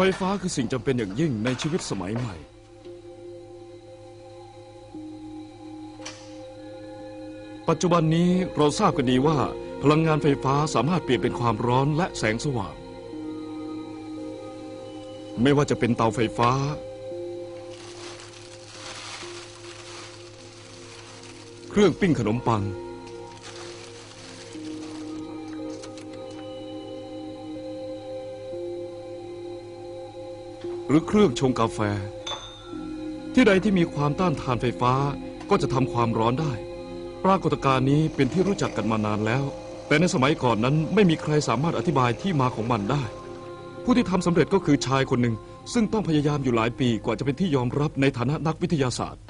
ไฟฟ้าคือสิ่งจำเป็นอย่างยิ่งในชีวิตสมัยใหม่ ปัจจุบันนี้เราทราบกันดีว่า พลังงานไฟฟ้าสามารถเปลี่ยนเป็นความร้อนและแสงสว่าง ไม่ว่าจะเป็นเตาไฟฟ้า เครื่องปิ้งขนมปัง หรือเครื่องชงกาแฟ ที่ใดที่มีความต้านทานไฟฟ้าก็จะทำความร้อนได้ ปรากฏการณ์นี้เป็นที่รู้จักกันมานานแล้ว แต่ในสมัยก่อนนั้นไม่มีใครสามารถอธิบายที่มาของมันได้ ผู้ที่ทำสำเร็จก็คือชายคนหนึ่ง ซึ่งต้องพยายามอยู่หลายปีกว่าจะเป็นที่ยอมรับในฐานะนักวิทยาศาสตร์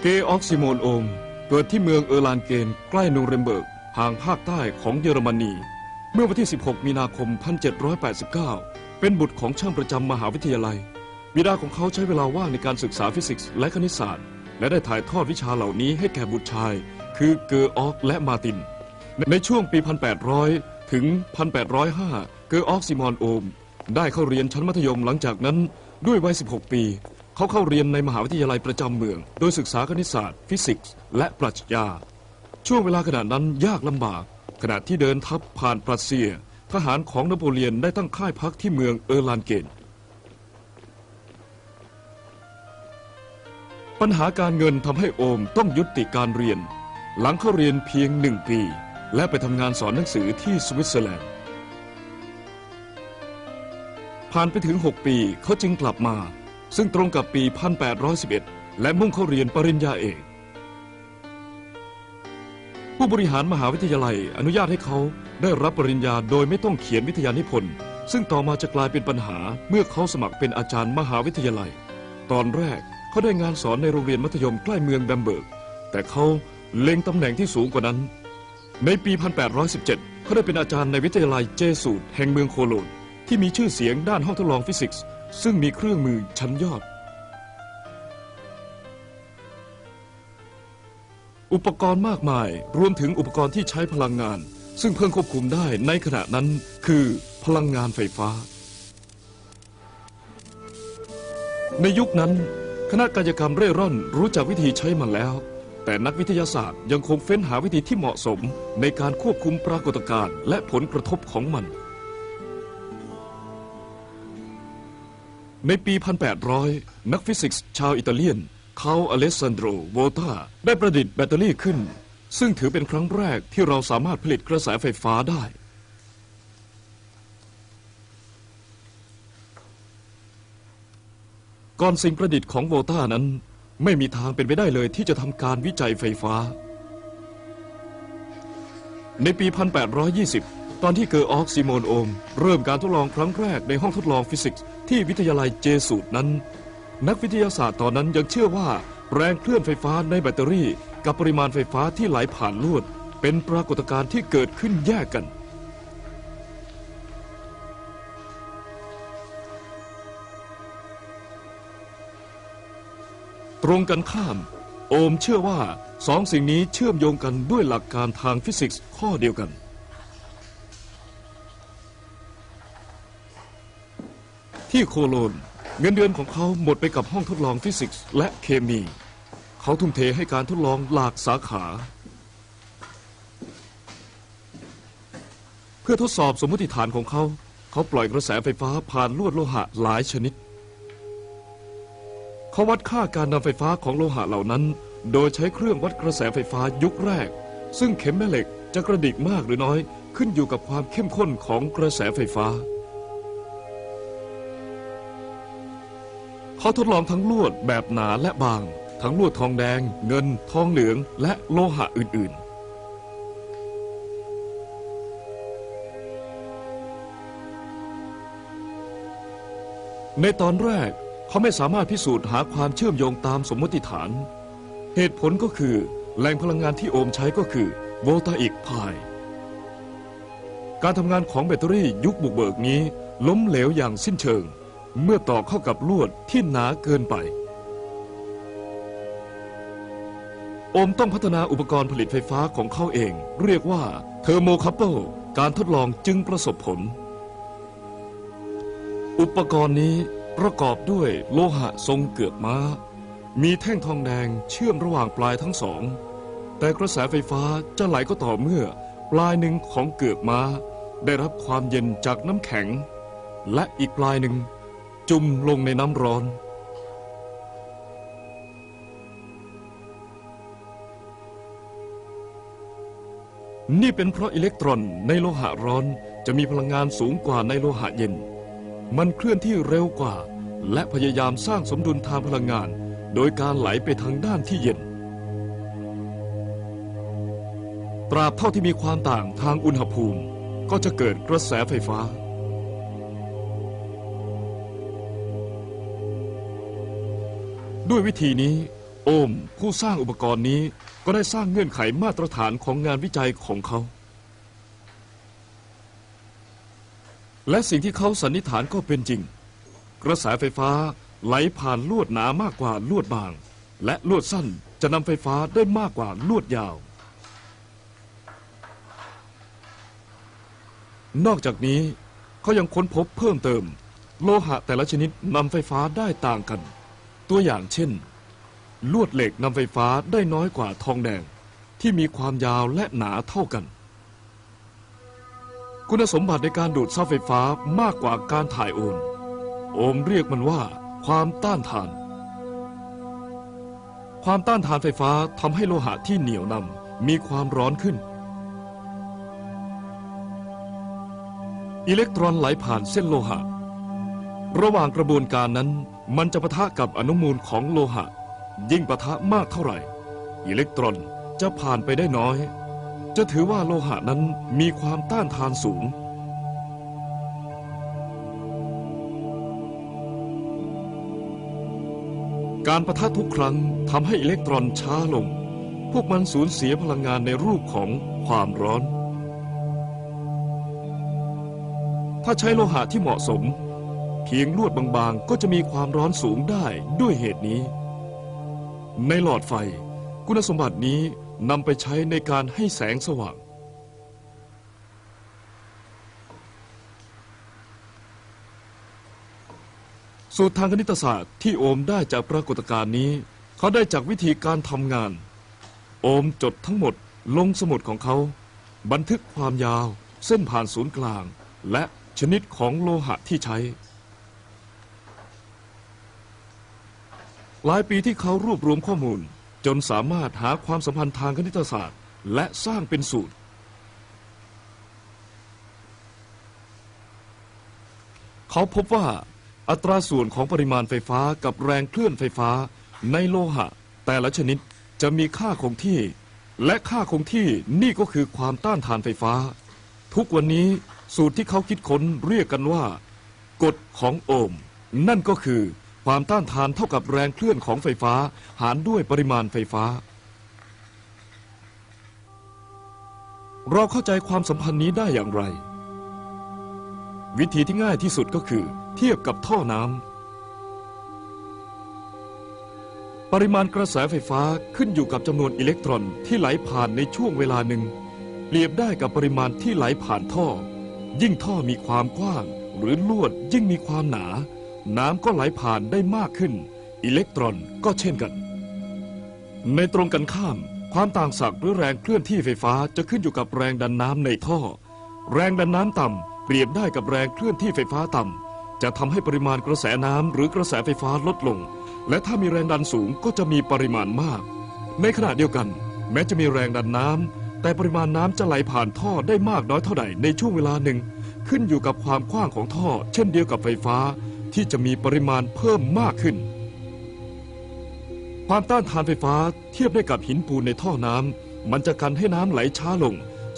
เกออกซิโมนโอมเกิดที่เมืองเออร์ลานเกนใกล้นูเรมเบิร์ก ห่างภาคใต้ของเยอรมนี เมื่อวันที่ 16 มีนาคม 1789 เป็นบุตรของช่างประจำมหาวิทยาลัย บิดาของเขาใช้เวลาว่างในการศึกษาฟิสิกส์และคณิตศาสตร์ และได้ถ่ายทอดวิชาเหล่านี้ให้แก่บุตรชาย คือเกอออกและมาติน ในช่วงปี 1800 ถึง 1805 เกอออกซิมอนโอม ได้เข้าเรียนชั้นมัธยมหลังจากนั้นด้วยวัย 16 ปี เขาเข้าเรียนในมหาวิทยาลัยประจำเมือง โดยศึกษาคณิตศาสตร์ ฟิสิกส์ และปรัชญา ช่วงเวลาขณะนั้นยากลำบาก ขณะที่เดินทัพผ่านปรัสเซีย ทหารของนโปเลียนได้ตั้งค่ายพักที่เมืองเออร์ลานเกนปัญหาการเงินทำให้โอมต้องยุติการเรียน หลังเข้าเรียนเพียงหนึ่งปี และไปทำงานสอนหนังสือที่สวิตเซอร์แลนด์ ผ่านไปถึง 6 ปีเขาจึงกลับมา ซึ่งตรงกับปี 1811 และมุ่งเข้าเรียนปริญญาเอก ผู้บริหารมหาวิทยาลัยอนุญาตให้เขาได้รับปริญญาโดยไม่ต้องเขียนวิทยานิพนธ์ซึ่งต่อมาจะกลายเป็นปัญหาเมื่อเขาสมัครเป็นอาจารย์มหาวิทยาลัย ตอนแรกเขาได้งานสอนในโรงเรียนมัธยมใกล้เมืองแบมเบิร์ก แต่เขาเล็งตำแหน่งที่สูงกว่านั้น ในปี 1817 เขาได้เป็นอาจารย์ในวิทยาลัยเจสูตแห่งเมืองโคโลนที่มีชื่อเสียงด้านห้องทดลองฟิสิกส์ ซึ่งมีเครื่องมือชั้นยอด อุปกรณ์มากมาย รวมถึงอุปกรณ์ที่ใช้พลังงาน ซึ่งเพิ่งควบคุมได้ในขณะนั้นคือพลังงานไฟฟ้า ในยุคนั้น คณะกายกรรมเร่ร่อนรู้จักวิธีใช้มันแล้ว แต่นักวิทยาศาสตร์ยังคงเฟ้นหาวิธีที่เหมาะสมในการควบคุมปรากฏการณ์และผลกระทบของมัน ในปี 1800 นักฟิสิกส์ชาวอิตาเลียน เขาอเลสซานโดรโวตาได้ประดิษฐ์แบตเตอรี่ขึ้น ซึ่งถือเป็นครั้งแรกที่เราสามารถผลิตกระแสไฟฟ้าได้ ก่อนสิ่งประดิษฐ์ของโวตานั้น ไม่มีทางเป็นไปได้เลยที่จะทำการวิจัยไฟฟ้า ในปี 1820 ตอนที่เกอร์ออกซิโมนโอม เริ่มการทดลองครั้งแรกในห้องทดลองฟิสิกส์ที่วิทยาลัยเจสูตนั้น นักวิทยาศาสตร์ตอนนั้นยังเชื่อว่า แรงเคลื่อนไฟฟ้าในแบตเตอรี่ กับปริมาณไฟฟ้าที่ไหลผ่านลวด เป็นปรากฏการณ์ที่เกิดขึ้นแยกกัน ตรงกันข้าม โอมเชื่อว่าสองสิ่งนี้เชื่อมโยงกันด้วยหลักการทางฟิสิกส์ข้อเดียวกันที่โคโลน เงินเดือนของเขาหมดไปกับห้องทดลองฟิสิกส์และเคมี เขาทุ่มเทให้การทดลองหลากสาขา เพื่อทดสอบสมมติฐานของเขา เขาปล่อยกระแสไฟฟ้าผ่านลวดโลหะหลายชนิด เขาวัดค่าการนำไฟฟ้าของโลหะเหล่านั้น โดยใช้เครื่องวัดกระแสไฟฟ้ายุคแรก ซึ่งเข็มแม่เหล็กจะกระดิกมากหรือน้อย ขึ้นอยู่กับความเข้มข้นของกระแสไฟฟ้า เขาทดลองทั้งลวดแบบหนาและบาง ทั้งลวดทองแดง เงิน ทองเหลือง และโลหะอื่น ๆในตอนแรกเขาไม่สามารถพิสูจน์หาความเชื่อมโยงตามสมมติฐาน เหตุผลก็คือ แหล่งพลังงานที่โอมใช้ก็คือโวลตาอิกพาย การทำงานของแบตเตอรี่ยุคบุกเบิกนี้ ล้มเหลวอย่างสิ้นเชิง เมื่อต่อเข้ากับลวดที่หนาเกินไป โอมต้องพัฒนาอุปกรณ์ผลิตไฟฟ้าของเขาเอง เรียกว่าเทอร์โมคัพเปิลการทดลองจึงประสบผล อุปกรณ์นี้ประกอบด้วยโลหะทรงเกือกม้า มีแท่งทองแดงเชื่อมระหว่างปลายทั้งสอง แต่กระแสไฟฟ้าจะไหลก็ต่อเมื่อ ปลายหนึ่งของเกือกม้า ได้รับความเย็นจากน้ำแข็ง และอีกปลายหนึ่ง จุ่มลงในน้ำร้อน นี่เป็นเพราะอิเล็กตรอนในโลหะร้อนจะมีพลังงานสูงกว่าในโลหะเย็น มันเคลื่อนที่เร็วกว่า และพยายามสร้างสมดุลทางพลังงาน โดยการไหลไปทางด้านที่เย็น ตราบเท่าที่มีความต่างทางอุณหภูมิ ก็จะเกิดกระแสไฟฟ้า ด้วยวิธีนี้ โอมผู้สร้างอุปกรณ์นี้ก็ได้สร้างเงื่อนไขมาตรฐานของงานวิจัยของเขา และสิ่งที่เขาสันนิษฐานก็เป็นจริง กระแสไฟฟ้าไหลผ่านลวดหนามากกว่าลวดบาง และลวดสั้นจะนำไฟฟ้าได้มากกว่าลวดยาว นอกจากนี้เขายังค้นพบเพิ่มเติม โลหะแต่ละชนิดนำไฟฟ้าได้ต่างกัน ตัวอย่างเช่น ลวดเหล็กนำไฟฟ้าได้น้อยกว่าทองแดง ที่มีความยาวและหนาเท่ากัน คุณสมบัติในการดูดซับไฟฟ้ามากกว่าการถ่ายโอนโอมเรียกมันว่า ความต้านทาน ความต้านทานไฟฟ้าทำให้โลหะที่เหนียวนำมีความร้อนขึ้น อิเล็กตรอนไหลผ่านเส้นโลหะ ระหว่างกระบวนการนั้น มันจะปะทะกับอนุมูลของโลหะ ยิ่งปะทะมากเท่าไหร่ อิเล็กตรอนจะผ่านไปได้น้อย จะถือว่าโลหะนั้นมีความต้านทานสูง การปะทะทุกครั้งทำให้อิเล็กตรอนช้าลง พวกมันสูญเสียพลังงานในรูปของความร้อน ถ้าใช้โลหะที่เหมาะสม เพียงลวดบางๆ ก็จะมีความร้อนสูงได้ด้วยเหตุนี้ ในหลอดไฟ คุณสมบัตินี้นำไปใช้ในการให้แสงสว่าง สูตรทางคณิตศาสตร์ที่โอมได้จากปรากฏการณ์นี้ เขาได้จากวิธีการทำงาน โอมจดทั้งหมดลงสมุดของเขา บันทึกความยาว เส้นผ่านศูนย์กลาง และชนิดของโลหะที่ใช้ หลายปีที่เขารวบรวมข้อมูล จนสามารถหาความสัมพันธ์ทางคณิตศาสตร์ และสร้างเป็นสูตร เขาพบว่าอัตราส่วนของปริมาณไฟฟ้ากับแรงเคลื่อนไฟฟ้าในโลหะ แต่ละชนิดจะมีค่าคงที่ และค่าคงที่นี่ก็คือความต้านทานไฟฟ้า ทุกวันนี้สูตรที่เขาคิดค้นเรียกกันว่า กฎของโอห์มนั่นก็คือ ความต้านทานเท่ากับแรงเคลื่อนของไฟฟ้า หารด้วยปริมาณไฟฟ้า เราเข้าใจความสัมพันธ์นี้ได้อย่างไร วิธีที่ง่ายที่สุดก็คือ เทียบกับท่อน้ำปริมาณกระแสไฟฟ้าขึ้นอยู่กับจำนวนอิเล็กตรอนที่ไหลผ่านในช่วงเวลาหนึ่งเปรียบได้กับปริมาณที่ไหลผ่านท่อ ยิ่งท่อมีความกว้าง หรือลวดยิ่งมีความหนา น้ำก็ไหลผ่านได้มากขึ้น อิเล็กตรอนก็เช่นกัน ในตรงกันข้าม ความต่างศักย์หรือแรงเคลื่อนที่ไฟฟ้าจะขึ้นอยู่กับแรงดันน้ำในท่อ แรงดันน้ำต่ำเปรียบได้กับแรงเคลื่อนที่ไฟฟ้าต่ำจะทำให้ปริมาณกระแสน้ำหรือกระแสไฟฟ้าลดลง และถ้ามีแรงดันสูงก็จะมีปริมาณมาก ในขณะเดียวกัน แม้จะมีแรงดันน้ำแต่ปริมาณน้ำจะไหลผ่านท่อได้มากน้อยเท่าใดในช่วงเวลาหนึ่ง ขึ้นอยู่กับความกว้างของท่อ เช่นเดียวกับไฟฟ้า ที่จะมีปริมาณเพิ่มมากขึ้น ความต้านทานไฟฟ้าเทียบได้กับหินปูนในท่อน้ำมันจะกันให้น้ำไหลช้าลง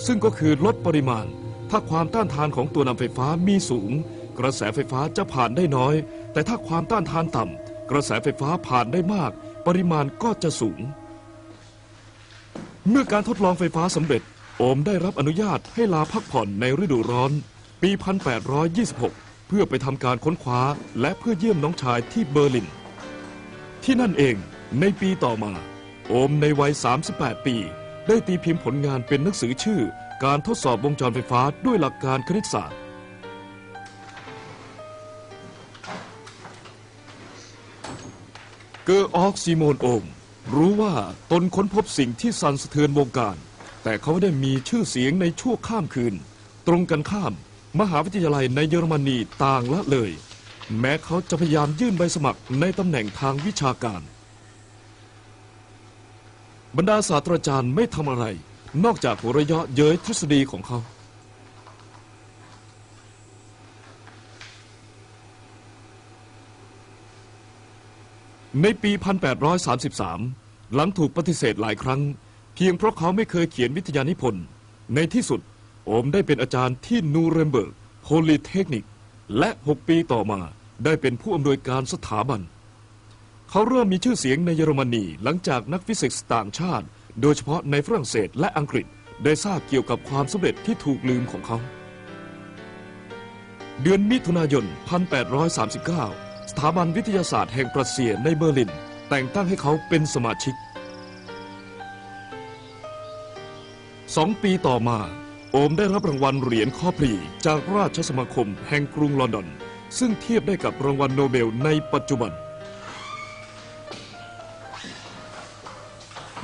ซึ่งก็คือลดปริมาณ ถ้าความต้านทานของตัวนำไฟฟ้ามีสูง กระแสไฟฟ้าจะผ่านได้น้อย แต่ถ้าความต้านทานต่ำกระแสไฟฟ้าผ่านได้มาก ปริมาณก็จะสูง เมื่อการทดลองไฟฟ้าสำเร็จโอมได้รับอนุญาตให้ลาพักผ่อนในฤดูร้อน ปี 1826 เพื่อไปทำการค้นคว้าและเพื่อเยี่ยมน้องชายที่เบอร์ลิน ที่นั่นเองในปีต่อมา โอมในวัย 38 ปี ได้ตีพิมพ์ผลงานเป็นหนังสือชื่อ การทดสอบวงจรไฟฟ้าด้วยหลักการคณิตศาสตร์ เกอร์ออกซิโมนโอม รู้ว่าตนค้นพบสิ่งที่สั่นสะเทือนวงการ แต่เขาไม่ได้มีชื่อเสียงในชั่วข้ามคืน ตรงกันข้าม มหาวิทยาลัยในเยอรมนีต่างละเลย แม้เขาจะพยายามยื่นใบสมัครในตำแหน่งทางวิชาการ บรรดาศาสตราจารย์ไม่ทำอะไร นอกจากหัวเราะเยาะเย้ยทฤษฎีของเขาในปี 1833 หลังถูกปฏิเสธหลายครั้ง เพียงเพราะเขาไม่เคยเขียนวิทยานิพนธ์ ในที่สุด โอมได้เป็นอาจารย์ที่นูเรมเบิร์กโพลิเทคนิกและ 6 ปีต่อมาได้เป็นผู้อำนวยการสถาบัน เขาเริ่มมีชื่อเสียงในเยอรมนีหลังจากนักฟิสิกส์ต่างชาติ โดยเฉพาะในฝรั่งเศสและอังกฤษได้ทราบเกี่ยวกับความสำเร็จที่ถูกลืมของเขา เดือนมิถุนายน 1839 สถาบันวิทยาศาสตร์แห่งปรัสเซียในเบอร์ลิน แต่งตั้งให้เขาเป็นสมาชิกสองปีต่อมา อมได้รับรางวัลเหรียญข้อพรีจากราชสมาคมแห่งกรุงลอนดอน ซึ่งเทียบได้กับรางวัลโนเบลในปัจจุบัน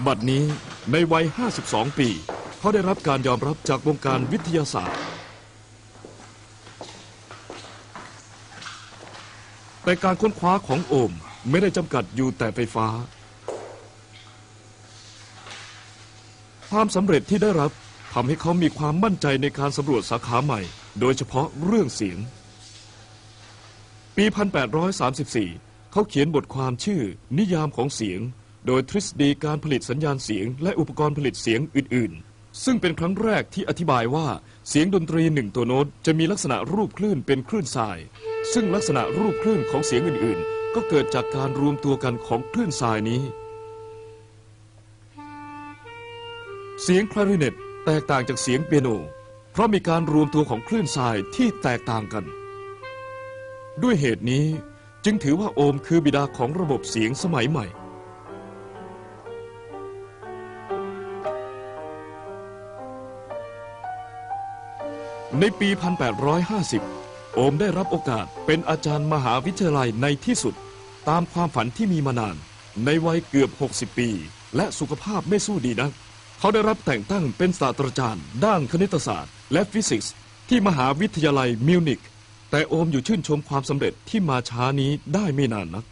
บัดนี้ในวัย 52 ปี เขาได้รับการยอมรับจากวงการวิทยาศาสตร์ แต่การค้นคว้าของโอมไม่ได้จำกัดอยู่แต่ไฟฟ้า ความสำเร็จที่ได้รับ ทำให้เขามีความมั่นใจในการสำรวจสาขาใหม่ โดยเฉพาะเรื่องเสียง ปี 1834 เขาเขียนบทความชื่อ นิยามของเสียง โดยทฤษฎีการผลิตสัญญาณเสียง และอุปกรณ์ผลิตเสียงอื่น ๆ ซึ่งเป็นครั้งแรกที่อธิบายว่าเสียงดนตรีหนึ่งตัวโน้ตจะมีลักษณะรูปคลื่นเป็นคลื่นทราย ซึ่งลักษณะรูปคลื่นของเสียงอื่น ๆ ก็เกิดจากการรวมตัวกันของคลื่นทรายนี้ เสียงคลาริเนต แตกต่างจากเสียงเปียโน เพราะมีการรวมตัวของคลื่นทรายที่แตกต่างกัน ด้วยเหตุนี้จึงถือว่าโอมคือบิดาของระบบเสียงสมัยใหม่ ในปี 1850 โอมได้รับโอกาสเป็นอาจารย์มหาวิทยาลัยในที่สุด ตามความฝันที่มีมานาน ในวัยเกือบ 60 ปี และสุขภาพไม่สู้ดีนัก เขาได้รับแต่งตั้งเป็นศาสตราจารย์ ด้านคณิตศาสตร์ และฟิสิกส์ที่มหาวิทยาลัยมิวนิกแต่โอมอยู่ชื่นชมความสำเร็จที่มาช้านี้ได้ไม่นานนัก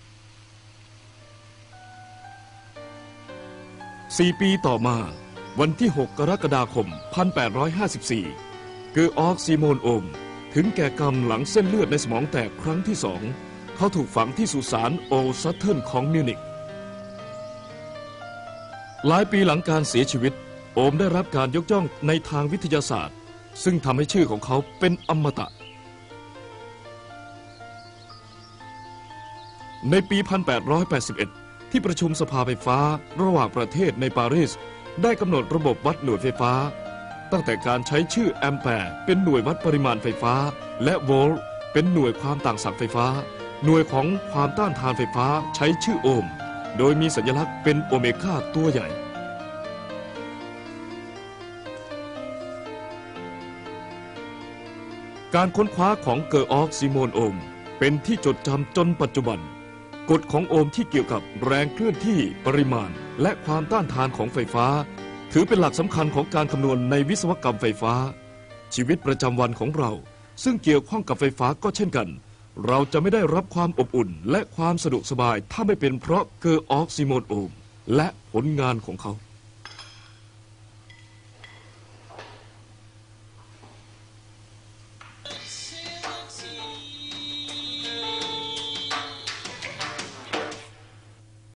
สี่ปีต่อมา วันที่ 6 กรกฎาคม 1854เกอร์ออกซีโมนโอม ถึงแก่กรรมหลังเส้นเลือดในสมองแตกครั้งที่สอง เขาถูกฝังที่สุสานโอซัตเทิลของมิวนิก หลายปีหลังการเสียชีวิต โอมได้รับการยกย่องในทางวิทยาศาสตร์ ซึ่งทำให้ชื่อของเขาเป็นอมตะ ในปี 1881 ที่ประชุมสภาไฟฟ้าระหว่างประเทศในปารีส ได้กำหนดระบบวัดหน่วยไฟฟ้า ตั้งแต่การใช้ชื่อแอมแปร์เป็นหน่วยวัดปริมาณไฟฟ้า และโวลต์เป็นหน่วยความต่างศักย์ไฟฟ้า หน่วยของความต้านทานไฟฟ้าใช้ชื่อโอห์ม โดยมีสัญลักษณ์เป็นโอเมก้าตัวใหญ่ การค้นคว้าของเกอร์ออกซิโมนโอม เป็นที่จดจำจนปัจจุบัน กฎของโอมที่เกี่ยวกับแรงเคลื่อนที่ปริมาณ และความต้านทานของไฟฟ้า ถือเป็นหลักสำคัญของการคำนวณในวิศวกรรมไฟฟ้า ชีวิตประจำวันของเรา ซึ่งเกี่ยวข้องกับไฟฟ้าก็เช่นกัน เราจะไม่ได้รับความอบอุ่นและความสะดวกสบายถ้าไม่เป็นเพราะเกอร์ออกซิโมนโอมและผลงานของเขา